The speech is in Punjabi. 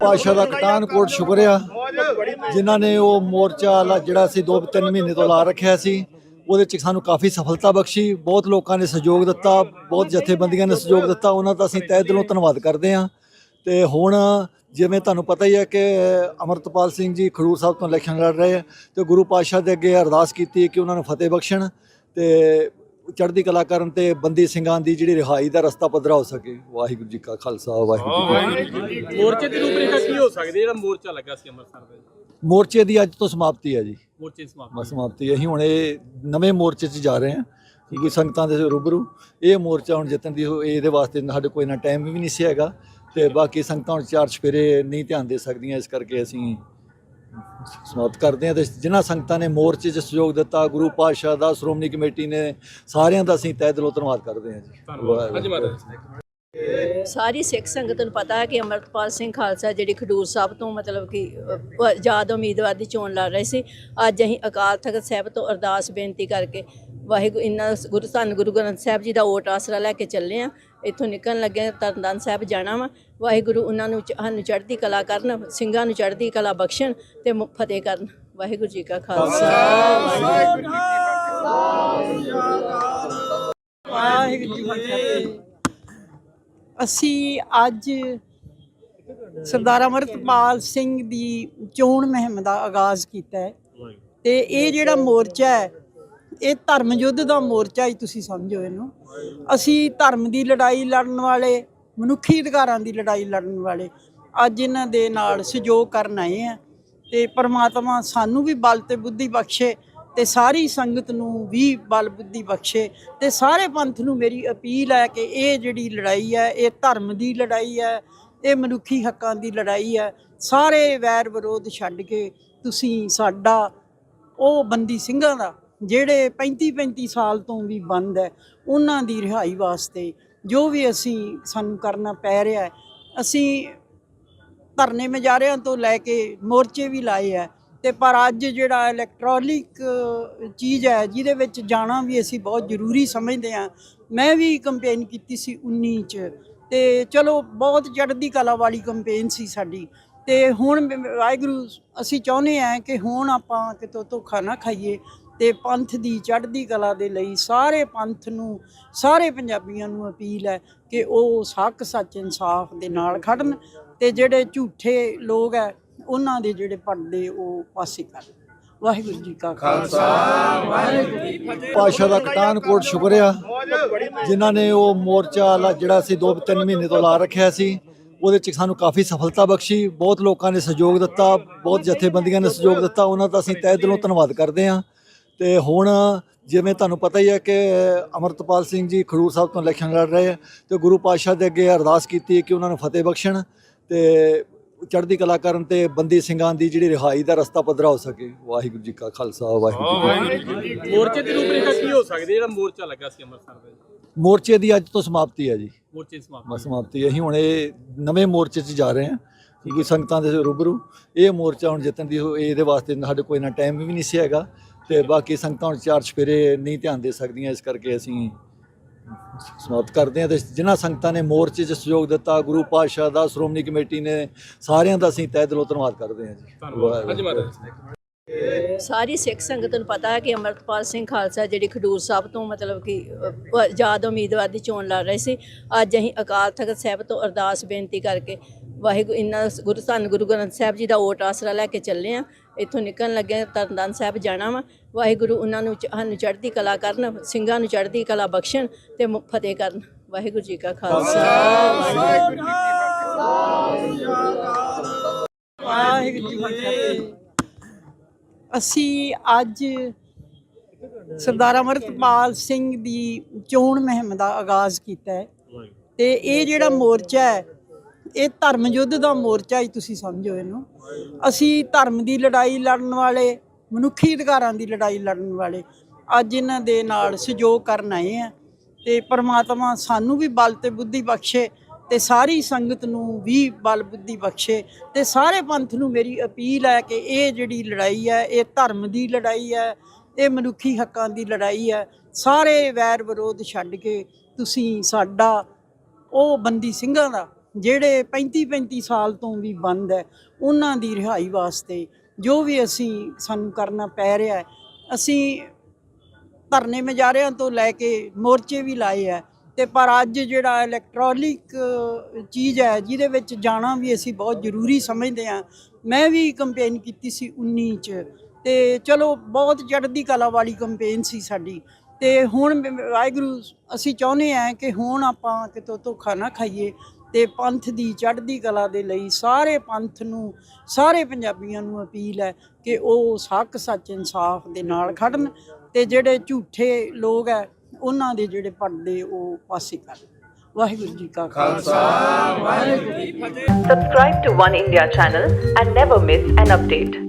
ਪਾਸ਼ਾ ਦਾ ਕਟਾਨਕੋਟ ਸ਼ੁਕਰਿਆ, ਜਿਨ੍ਹਾਂ ਨੇ ਉਹ ਮੋਰਚਾ ਜਿਹੜਾ ਸੀ 2-3 ਮਹੀਨੇ ਤੋਂ ਲਾ ਰੱਖਿਆ ਸੀ, ਉਹਦੇ ਚ ਸਾਨੂੰ ਕਾਫੀ ਸਫਲਤਾ ਬਖਸ਼ੀ, ਬਹੁਤ ਲੋਕਾਂ ਨੇ ਸਹਿਯੋਗ ਦਿੱਤਾ, ਬਹੁਤ ਜਥੇਬੰਦੀਆਂ ਨੇ ਸਹਿਯੋਗ ਦਿੱਤਾ, ਉਹਨਾਂ ਦਾ ਅਸੀਂ ਤਹਿ ਦਿਲੋਂ ਧੰਨਵਾਦ ਕਰਦੇ ਹਾਂ। ਤੇ ਹੁਣ ਜਿਵੇਂ ਤੁਹਾਨੂੰ ਪਤਾ ਹੀ ਹੈ ਕਿ ਅਮਰਤਪਾਲ ਸਿੰਘ ਜੀ ਖਡੂਰ ਸਾਹਿਬ ਤੋਂ ਇਲੈਕਸ਼ਨ ਲੜ ਰਹੇ ਆ, ਤੇ ਗੁਰੂ ਪਾਤਸ਼ਾਹ ਦੇ ਅੱਗੇ ਅਰਦਾਸ ਕੀਤੀ ਕਿ ਉਹਨਾਂ ਨੂੰ ਫਤਿਹ ਬਖਸ਼ਣ, ਤੇ ਚੜ੍ਹਦੀ ਕਲਾ ਕਰਨ ਤੇ ਬੰਦੀ ਸਿੰਘਾਂ ਦੀ ਜਿਹੜੀ ਰਿਹਾਈ ਦਾ ਰਸਤਾ ਪੱਧਰਾ ਹੋ ਸਕੇ। ਵਾਹਿਗੁਰੂ ਜੀ ਕਾ ਖਾਲਸਾ ਵਾਹਿਗੁਰੂ ਜੀ ਕੀ ਫਤਿਹ। ਮੋਰਚੇ ਦੀ ਰੂਪਰੇਖਾ ਕੀ ਹੋ ਸਕਦੀ ਹੈ? ਜਿਹੜਾ ਮੋਰਚਾ ਲੱਗਾ ਸੀ ਅੰਮ੍ਰਿਤਸਰ ਦੇ ਮੋਰਚੇ ਦੀ ਅੱਜ ਤੋਂ ਸਮਾਪਤੀ ਹੈ ਜੀ। ਮੋਰਚੇ ਦੀ ਸਮਾਪਤੀ। ਬਸ ਸਮਾਪਤੀ ਹੈ। ਅਸੀਂ ਹੁਣ ਇਹ ਨਵੇਂ ਮੋਰਚੇ 'ਚ ਜਾ ਰਹੇ ਹਾਂ ਕਿਉਂਕਿ ਸੰਗਤਾਂ ਦੇ ਰੂਬਰੂ। ਇਹ ਮੋਰਚਾ ਹੁਣ ਜਿੱਤਣ ਦੀ ਇਹਦੇ ਵਾਸਤੇ ਸਾਡੇ ਕੋਈ ਨਾ ਟਾਈਮ ਵੀ ਨਹੀਂ ਸੀ ਹੈਗਾ। ਤੇ ਬਾਕੀ ਸੰਗਤਾਂ ਹੁਣ ਚਾਰ ਚਫੇਰੇ ਨਹੀਂ ਧਿਆਨ ਦੇ ਸਕਦੀਆਂ ਇਸ ਕਰਕੇ ਅਸੀਂ ਸਮਾਪਤ ਕਰਦੇ ਹਾਂ ਤੇ ਜਿਨ੍ਹਾਂ ਸੰਗਤਾਂ ਨੇ ਮੋਰਚੇ 'ਚ ਸਹਿਯੋਗ ਦਿੱਤਾ ਗੁਰੂ ਪਾਤਸ਼ਾਹ ਦਾ ਸ਼੍ਰੋਮਣੀ ਕਮੇਟੀ ਨੇ ਸਾਰਿਆਂ ਦਾ ਅਸੀਂ ਤਹਿ ਦਿਲੋਂ ਧੰਨਵਾਦ ਕਰਦੇ ਹਾਂ ਜੀ। ਧੰਨਵਾਦ। ਹਾਂਜੀ ਮਹਾਰਾਜ। ਸਾਰੀ ਸਿੱਖ ਸੰਗਤ ਨੂੰ ਪਤਾ ਹੈ ਕਿ ਅਮਰਤਪਾਲ ਸਿੰਘ ਖਾਲਸਾ ਜਿਹੜੀ ਖਡੂਰ ਸਾਹਿਬ ਤੋਂ ਮਤਲਬ ਕਿ ਅਹ, ਆਜ਼ਾਦ ਉਮੀਦਵਾਰ ਦੀ ਚੋਣ ਲੜ ਰਹੇ ਸੀ ਅੱਜ ਅਸੀਂ ਅਕਾਲ ਤਖਤ ਸਾਹਿਬ ਤੋਂ ਅਰਦਾਸ ਬੇਨਤੀ ਕਰਕੇ ਵਾਹਿਗੁਰੂ ਇਨਾ ਗੁਰੂ ਧੰਨ ਗੁਰੂ ਗ੍ਰੰਥ ਸਾਹਿਬ ਜੀ ਦਾ ਓਟ ਆਸਰਾ ਲੈ ਕੇ ਚੱਲੇ ਆ ਇੱਥੋਂ ਨਿਕਲਣ ਲੱਗੇ ਹਾਂ, ਤਰਨਤਾਰਨ ਸਾਹਿਬ ਜਾਣਾ ਵਾ। ਵਾਹਿਗੁਰੂ ਉਹਨਾਂ ਨੂੰ ਸਾਨੂੰ ਚੜ੍ਹਦੀ ਕਲਾ ਕਰਨ ਸਿੰਘਾਂ ਨੂੰ ਚੜ੍ਹਦੀ ਕਲਾ ਬਖਸ਼ਣ ਤੇ ਫਤਿਹ ਕਰਨ। ਵਾਹਿਗੁਰੂ ਜੀ ਕਾ ਖਾਲਸਾ। ਵਾਹਿਗੁਰੂ ਜੀ ਕੀ ਫਤਿਹ। ਅਸੀਂ ਅੱਜ ਸਰਦਾਰ ਅਮਰਤਪਾਲ ਸਿੰਘ ਦੀ ਚੋਣ ਮੁਹਿੰਮ ਦਾ ਆਗਾਜ਼ ਕੀਤਾ ਹੈ। ਤੇ ਇਹ ਜਿਹੜਾ ਮੋਰਚਾ ਹੈ ਇਹ ਧਰਮ ਯੁੱਧ ਦਾ ਮੋਰਚਾ ਹੀ ਤੁਸੀਂ ਸਮਝੋ ਇਹਨੂੰ। ਅਸੀਂ ਧਰਮ ਦੀ ਲੜਾਈ ਲੜਨ ਵਾਲੇ, ਮਨੁੱਖੀ ਅਧਿਕਾਰਾਂ ਦੀ ਲੜਾਈ ਲੜਨ ਵਾਲੇ ਅੱਜ ਇਹਨਾਂ ਦੇ ਨਾਲ ਸਹਿਯੋਗ ਕਰਨ ਆਏ ਆ ਤੇ ਪ੍ਰਮਾਤਮਾ ਸਾਨੂੰ ਵੀ ਬਲ ਤੇ ਬੁੱਧੀ ਬਖਸ਼ੇ ਤੇ ਸਾਰੀ ਸੰਗਤ ਨੂੰ ਵੀ ਬਲ ਬੁੱਧੀ ਬਖਸ਼ੇ ਤੇ ਸਾਰੇ ਪੰਥ ਨੂੰ ਮੇਰੀ ਅਪੀਲ ਹੈ ਕਿ ਇਹ ਜਿਹੜੀ ਲੜਾਈ ਹੈ, ਇਹ ਧਰਮ ਦੀ ਲੜਾਈ ਹੈ, ਇਹ ਮਨੁੱਖੀ ਹੱਕਾਂ ਦੀ ਲੜਾਈ ਹੈ, ਸਾਰੇ ਵੈਰ ਵਿਰੋਧ ਛੱਡ ਕੇ ਤੁਸੀਂ ਸਾਡਾ ਉਹ ਬੰਦੀ ਸਿੰਘਾਂ ਦਾ ਜਿਹੜੇ 35 35 ਸਾਲ ਤੋਂ ਵੀ ਬੰਦ ਹੈ, ਉਹਨਾਂ ਦੀ ਰਿਹਾਈ ਵਾਸਤੇ ਜੋ ਵੀ ਅਸੀਂ ਸਾਨੂੰ ਕਰਨਾ ਪੈ ਰਿਹਾ ਹੈ, ਅਸੀਂ ਧਰਨੇ ਮਜਾਰਿਆਂ ਤੋਂ ਲੈ ਕੇ ਮੋਰਚੇ ਵੀ ਲਾਏ ਹੈ ਤੇ ਪਰ ਅੱਜ ਜਿਹੜਾ ਇਲੈਕਟ੍ਰੋਨਿਕ ਚੀਜ਼ ਹੈ, ਜਿਹਦੇ ਵਿੱਚ ਜਾਣਾ ਵੀ ਅਸੀਂ ਬਹੁਤ ਜ਼ਰੂਰੀ ਸਮਝਦੇ ਹਾਂ। ਮੈਂ ਵੀ ਕੰਪੇਨ ਕੀਤੀ ਸੀ 19 ਚ ਤੇ ਚਲੋ ਬਹੁਤ ਚੜ੍ਹਦੀ ਕਲਾ ਵਾਲੀ ਕੰਪੇਨ ਸੀ ਸਾਡੀ ਤੇ ਹੁਣ ਵਾਹਿਗੁਰੂ, ਅਸੀਂ ਚਾਹੁੰਦੇ ਹਾਂ ਕਿ ਹੁਣ ਆਪਾਂ ਕਿਤੋਂ ਧੋਖਾ ਨਾ ਖਾਈਏ ਤੇ ਪੰਥ ਦੀ, ਚੜ੍ਹਦੀ ਕਲਾ ਦੇ ਲਈ ਸਾਰੇ ਪੰਥ ਨੂੰ, ਸਾਰੇ ਪੰਜਾਬੀਆਂ ਨੂੰ ਅਪੀਲ ਹੈ ਕਿ ਉਹ ਹੱਕ, ਸੱਚ, ਇਨਸਾਫ ਦੇ ਨਾਲ ਖੜਨ ਤੇ ਜਿਹੜੇ ਝੂਠੇ ਲੋਕ ਹੈ, ਉਹਨਾਂ ਦੇ ਜਿਹੜੇ ਪਰਦੇ ਉਹ ਪਾਸੇ ਕਰਨ ਵਾਹਿਗੁਰੂ ਜੀ ਕਾ ਖਾਲਸਾ। ਵਾਹਿਗੁਰੂ ਜੀ ਫਤਿਹ ਪਾਸ਼ਾ ਦਾ ਕਟਾਨਕੋਟ ਸ਼ੁਕਰਿਆ, ਜਿਨ੍ਹਾਂ ਨੇ ਉਹ ਮੋਰਚਾ ਜਿਹੜਾ ਸੀ 2-3 ਮਹੀਨੇ ਤੋਂ ਲਾ ਰੱਖਿਆ ਸੀ, ਉਹਦੇ ਚ ਸਾਨੂੰ ਕਾਫੀ ਸਫਲਤਾ ਬਖਸ਼ੀ, ਬਹੁਤ ਲੋਕਾਂ ਨੇ ਸਹਿਯੋਗ ਦਿੱਤਾ, ਬਹੁਤ ਜਥੇਬੰਦੀਆਂ ਨੇ ਸਹਿਯੋਗ ਦਿੱਤਾ, ਉਹਨਾਂ ਦਾ ਅਸੀਂ ਤਹਿ ਦਿਲੋਂ ਧੰਨਵਾਦ ਕਰਦੇ ਹਾਂ। ਤੇ ਹੁਣ ਜਿਵੇਂ ਤੁਹਾਨੂੰ ਪਤਾ ਹੀ ਹੈ ਕਿ ਅਮਰਤਪਾਲ ਸਿੰਘ ਜੀ ਖਡੂਰ ਸਾਹਿਬ ਤੋਂ ਇਲੈਕਸ਼ਨ ਲੜ ਰਹੇ ਆ ਤੇ ਗੁਰੂ ਪਾਤਸ਼ਾਹ ਦੇ ਅੱਗੇ ਅਰਦਾਸ ਕੀਤੀ ਕਿ ਉਹਨਾਂ ਨੂੰ ਫਤਿਹ ਬਖਸ਼ਣ ਤੇ ਚੜ੍ਹਦੀ ਕਲਾ ਕਰਨ ਤੇ ਬੰਦੀ ਸਿੰਘਾਂ ਦੀ ਜਿਹੜੀ ਰਿਹਾਈ ਦਾ ਰਸਤਾ ਪੱਧਰਾ ਹੋ ਸਕੇ। ਵਾਹਿਗੁਰੂ ਜੀ ਕਾ ਖਾਲਸਾ ਵਾਹਿਗੁਰੂ ਜੀ ਕੀ ਫਤਿਹ। ਮੋਰਚੇ ਦੀ ਰੂਪਰੇਖਾ ਕੀ ਹੋ ਸਕਦੀ ਹੈ? ਜਿਹੜਾ ਮੋਰਚਾ ਲੱਗਾ ਸੀ ਅੰਮ੍ਰਿਤਸਰ ਦੇ ਮੋਰਚੇ ਦੀ ਅੱਜ ਤੋਂ ਸਮਾਪਤੀ ਹੈ ਜੀ। ਮੋਰਚੇ ਦੀ ਸਮਾਪਤੀ। ਬਸ ਸਮਾਪਤੀ ਹੈ। ਅਸੀਂ ਹੁਣ ਇਹ ਨਵੇਂ ਮੋਰਚੇ 'ਚ ਜਾ ਰਹੇ ਹਾਂ ਕਿਉਂਕਿ ਸੰਗਤਾਂ ਦੇ ਰੂਬਰੂ। ਇਹ ਮੋਰਚਾ ਹੁਣ ਜਿੱਤਣ ਦੀ ਇਹਦੇ ਵਾਸਤੇ ਸਾਡੇ ਕੋਈ ਨਾ ਟਾਈਮ ਵੀ ਨਹੀਂ ਸੀ ਹੈਗਾ। ਤੇ ਬਾਕੀ ਸੰਗਤਾਂ ਹੁਣ ਚਾਰ ਚਫੇਰੇ ਨਹੀਂ ਧਿਆਨ ਦੇ ਸਕਦੀਆਂ ਇਸ ਕਰਕੇ ਅਸੀਂ ਸਮਾਪਤ ਕਰਦੇ ਹਾਂ ਤੇ ਜਿਨ੍ਹਾਂ ਸੰਗਤਾਂ ਨੇ ਮੋਰਚੇ 'ਚ ਸਹਿਯੋਗ ਦਿੱਤਾ ਗੁਰੂ ਪਾਤਸ਼ਾਹ ਦਾ ਸ਼੍ਰੋਮਣੀ ਕਮੇਟੀ ਨੇ ਸਾਰਿਆਂ ਦਾ ਅਸੀਂ ਤਹਿ ਦਿਲੋਂ ਧੰਨਵਾਦ ਕਰਦੇ ਹਾਂ ਜੀ। ਧੰਨਵਾਦ। ਹਾਂਜੀ ਮਹਾਰਾਜ। ਸਾਰੀ ਸਿੱਖ ਸੰਗਤ ਨੂੰ ਪਤਾ ਹੈ ਕਿ ਅਮਰਤਪਾਲ ਸਿੰਘ ਖਾਲਸਾ ਜਿਹੜੀ ਖਡੂਰ ਸਾਹਿਬ ਤੋਂ ਮਤਲਬ ਕਿ ਆਜ਼ਾਦ ਉਮੀਦਵਾਰ ਦੀ ਚੋਣ ਲੜ ਰਹੇ ਸੀ। ਅੱਜ ਅਸੀਂ ਅਕਾਲ ਤਖਤ ਸਾਹਿਬ ਤੋਂ ਅਰਦਾਸ ਬੇਨਤੀ ਕਰਕੇ ਵਾਹਿਗੁਰੂ ਇਨਾ ਗੁਰੂ ਧੰਨ ਗੁਰੂ ਗ੍ਰੰਥ ਸਾਹਿਬ ਜੀ ਦਾ ਓਟ ਆਸਰਾ ਲੈ ਕੇ ਚੱਲੇ ਆ। ਇੱਥੋਂ ਨਿਕਲਣ ਲੱਗੇ ਤਰਨਤਾਰਨ ਸਾਹਿਬ ਜਾਣਾ ਵਾ। ਵਾਹਿਗੁਰੂ ਉਹਨਾਂ ਨੂੰ ਸਾਨੂੰ ਚੜ੍ਹਦੀ ਕਲਾ ਕਰਨ ਸਿੰਘਾਂ ਨੂੰ ਚੜ੍ਹਦੀ ਕਲਾ ਬਖਸ਼ਣ ਤੇ ਫਤਿਹ ਕਰਨ। ਵਾਹਿਗੁਰੂ ਜੀ ਕਾ ਖਾਲਸਾ। ਵਾਹਿਗੁਰੂ ਜੀ ਕੀ ਵਾਹਿਗੁਰੂ ਜੀ ਕੀ ਫਤਿਹ। ਅਸੀਂ ਅੱਜ ਸਰਦਾਰ ਅਮਰਤਪਾਲ ਸਿੰਘ ਦੀ ਚੋਣ ਮੁਹਿੰਮ ਦਾ ਆਗਾਜ਼ ਕੀਤਾ ਹੈ। ਤੇ ਇਹ ਜਿਹੜਾ ਮੋਰਚਾ ਹੈ ਇਹ ਧਰਮ ਯੁੱਧ ਦਾ ਮੋਰਚਾ ਹੀ ਤੁਸੀਂ ਸਮਝੋ ਇਹਨੂੰ। ਅਸੀਂ ਧਰਮ ਦੀ ਲੜਾਈ ਲੜਨ ਵਾਲੇ, ਮਨੁੱਖੀ ਅਧਿਕਾਰਾਂ ਦੀ ਲੜਾਈ ਲੜਨ ਵਾਲੇ ਅੱਜ ਇਹਨਾਂ ਦੇ ਨਾਲ ਸਹਿਯੋਗ ਕਰਨ ਆਏ ਆ ਤੇ ਪ੍ਰਮਾਤਮਾ ਸਾਨੂੰ ਵੀ ਬਲ ਤੇ ਬੁੱਧੀ ਬਖਸ਼ੇ ਤੇ ਸਾਰੀ ਸੰਗਤ ਨੂੰ ਵੀ ਬਲ ਬੁੱਧੀ ਬਖਸ਼ੇ ਤੇ ਸਾਰੇ ਪੰਥ ਨੂੰ ਮੇਰੀ ਅਪੀਲ ਹੈ ਕਿ ਇਹ ਜਿਹੜੀ ਲੜਾਈ ਹੈ, ਇਹ ਧਰਮ ਦੀ ਲੜਾਈ ਹੈ, ਇਹ ਮਨੁੱਖੀ ਹੱਕਾਂ ਦੀ ਲੜਾਈ ਹੈ, ਸਾਰੇ ਵੈਰ ਵਿਰੋਧ ਛੱਡ ਕੇ ਤੁਸੀਂ ਸਾਡਾ ਉਹ ਬੰਦੀ ਸਿੰਘਾਂ ਦਾ ਜਿਹੜੇ 35 35 ਸਾਲ ਤੋਂ ਵੀ ਬੰਦ ਹੈ, ਉਹਨਾਂ ਦੀ ਰਿਹਾਈ ਵਾਸਤੇ ਜੋ ਵੀ ਅਸੀਂ ਸਾਨੂੰ ਕਰਨਾ ਪੈ ਰਿਹਾ ਅਸੀਂ ਧਰਨੇ ਮਜਾਰਿਆਂ ਤੋਂ ਲੈ ਕੇ ਮੋਰਚੇ ਵੀ ਲਾਏ ਹੈ ਤੇ ਪਰ ਅੱਜ ਜਿਹੜਾ ਇਲੈਕਟ੍ਰੋਨਿਕ ਚੀਜ਼ ਹੈ, ਜਿਹਦੇ ਵਿੱਚ ਜਾਣਾ ਵੀ ਅਸੀਂ ਬਹੁਤ ਜ਼ਰੂਰੀ ਸਮਝਦੇ ਹਾਂ। ਮੈਂ ਵੀ ਕੰਪੇਨ ਕੀਤੀ ਸੀ 19 ਚ ਤੇ ਚਲੋ ਬਹੁਤ ਚੜ੍ਹਦੀ ਕਲਾ ਵਾਲੀ ਕੰਪੇਨ ਸੀ ਸਾਡੀ। ਤੇ ਹੁਣ ਵਾਹਿਗੁਰੂ, ਅਸੀਂ ਚਾਹੁੰਦੇ ਹਾਂ ਕਿ ਹੁਣ ਆਪਾਂ ਕਿਤੋਂ ਧੋਖਾ ਨਾ ਖਾਈਏ ਤੇ ਪੰਥ ਦੀ ਚੜ੍ਹਦੀ ਕਲਾ ਦੇ ਲਈ ਸਾਰੇ ਪੰਥ ਨੂੰ, ਸਾਰੇ ਪੰਜਾਬੀਆਂ ਨੂੰ ਅਪੀਲ ਹੈ ਕਿ ਉਹ ਹੱਕ, ਸੱਚ, ਇਨਸਾਫ ਦੇ ਨਾਲ ਖੜਨ ਤੇ ਜਿਹੜੇ ਝੂਠੇ ਲੋਕ ਹੈ, ਉਹਨਾਂ ਦੇ ਜਿਹੜੇ ਪਰਦੇ ਉਹ ਪਾਸੇ ਕਰਨ ਵਾਹਿਗੁਰੂ ਜੀ ਕਾ ਖਾਲਸਾ ਵਾਹਿਗੁਰੂ ਜੀ ਕੀ ਫਤਿਹ Subscribe to One India channel and never miss an update.